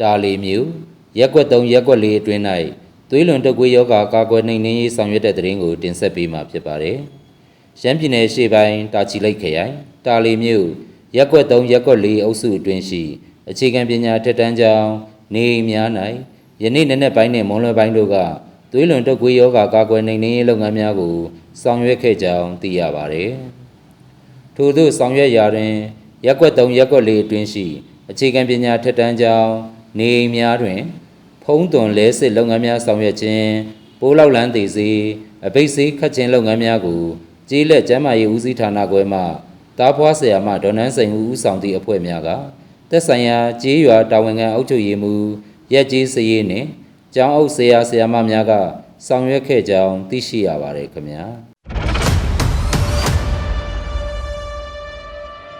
တာလီမျိုးရက်ကွက်3ရက်ကွက်4အတွင်း၌သွေးလွန်တုပ်ကွေးယောဂါကာကွယ်နှိမ်နင်းရေးဆောင်ရွက်တဲ့တဲ့ရင်ကိုတင်ဆက်ပေးမှာဖြစ်ပါတယ်။ရှမ်းပြည်နယ်ရှေ့ပိုင်းတာချီလိတ်ခရိုင်တာလီမျိုးရက်ကွက်3ရက်ကွက်4အုပ်စုအတွင်းရှိအခြေခံပညာထက်တန်းကျောင်းနေအိမ်များ၌ယနေ့နေ့နဲ့ပိုင်းနှင့်မွန်လွယ်ပိုင်းတို့ကသွေးလွန်တုပ်ကွေးယောဂါကာကွယ်နှိမ်နင်းရေးလုပ်ငန်းများကိုဆောင်ရွက်ခဲ့ကြောင်းသိရပါတယ်။ထို့သို့ဆောင်ရွက်ရာတွင်ရက်ကွက်3ရက်ကွက်4အတွင်းရှိအခြေခံပညာထက်တန်းကျောင်း နေအိမ်များတွင် ဖုံးသွန်လဲစစ်လုပ်ငန်းများဆောင်ရွက်ခြင်းပိုးလောက်လန်းသေးစေအဘိတ်စေးခတ်ခြင်းလုပ်ငန်းများကိုကျေးလက်ကျန်းမာရေးဦးစီးဌာနခွဲမှတားဖွားဆရာမဒေါ်နန်းစိန်ဦးဦးဆောင်သည့်အဖွဲ့များကသက်ဆိုင်ရာကျေးရွာတာဝန်ခံအုပ်ချုပ်ရေးမှူးရက်ကျေးစရေးနှင့်ကျောင်းအုပ်ဆရာဆရာမများကဆောင်ရွက်ခဲ့ကြောင်းသိရှိရပါတယ်ခင်ဗျာ။